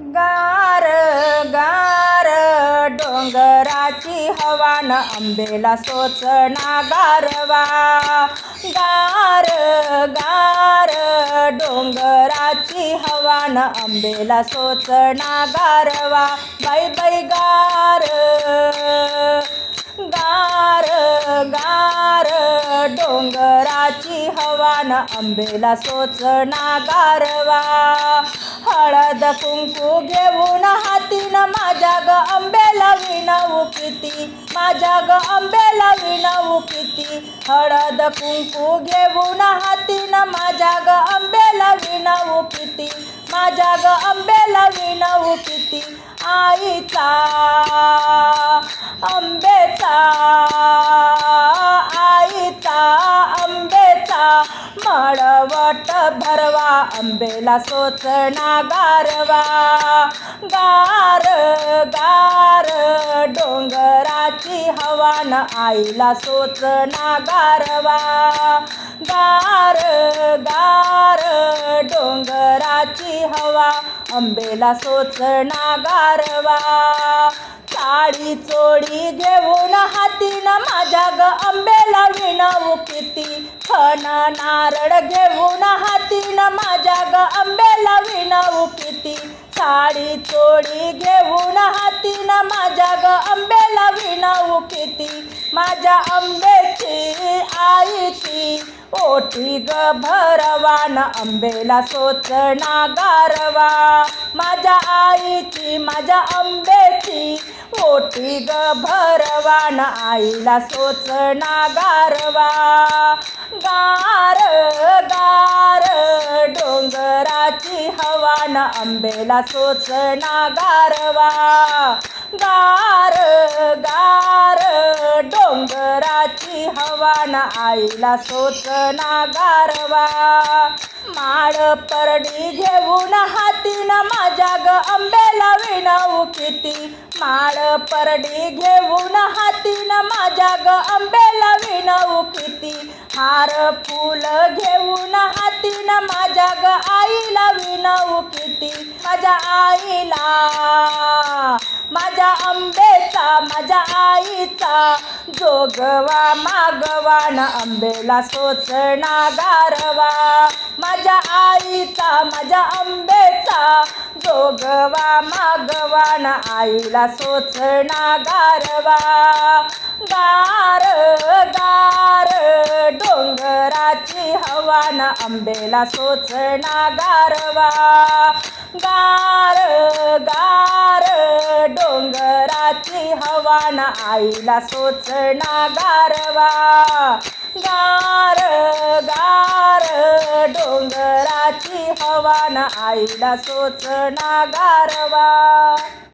गार गार डोंगराची हवान आंबेला सोचना गारवा गार गार डोंगराची हवान आंबेला सोचना गारवा बाई बाई गार डोंगराची हवान आंबेला सोचना गारवा. हळद कुंकू घेऊन हातीन माझ्या ग आंबेला विनवू किती? माझ्या ग आंबेला विनवू किती? हळद कुंकू घेऊन हातीन माझ्या ग आंबेला विनवू किती? माझ्या ग आंबेला विनवू किती? आईचा मळवट भरवा आंबेला सोचणा गारवा. गार गार डोंगराची हवान आईला सोचणा गारवा. गार गार डोंगराची हवा आंबेला सोचणा गारवा. साडी चोडी घेऊन हातीन माझ्या ग आंबेला विणवू किती? फण नारळ घेऊन हातीन माझ्या ग आंबेला विणवू किती? साडी चोडी घेऊन हातीन माझ्या ग आंबेला विणवू किती? माझ्या आंबेची आईची ओठी ग भरवान आंबेला सोचना गारवा माझ्या आईची माझ्या आंबेची पोटी ग भरवान आईला सोचना गारवा. गार गार डोंगराची हवान आंबेला सोचना गारवा. गार ना आईला सोचना गारवा माळ परडी घेऊन हातीन माझ्या ग आंबेला विणाऊ किती. माळ परडी घेऊन हातीन माझ्या ग आंबेला विणाऊ किती. हार फुल घेऊन हातीन माझ्या ग आईला विनवू किती? माझ्या आईला माझ्या आंबेचा माझ्या आईचा जोगवा मागवान आंबेला सोचना गारवा. माझ्या आईचा माझ्या आंबेचा जोगवा मागवान आईला सोचना गारवा. गार गार आंबेला सोचना गारवा. गार गार डोंगराची हवाना आईला सोचना गारवा. गार गार डोंगराची हवाना आईला सोचना गारवा.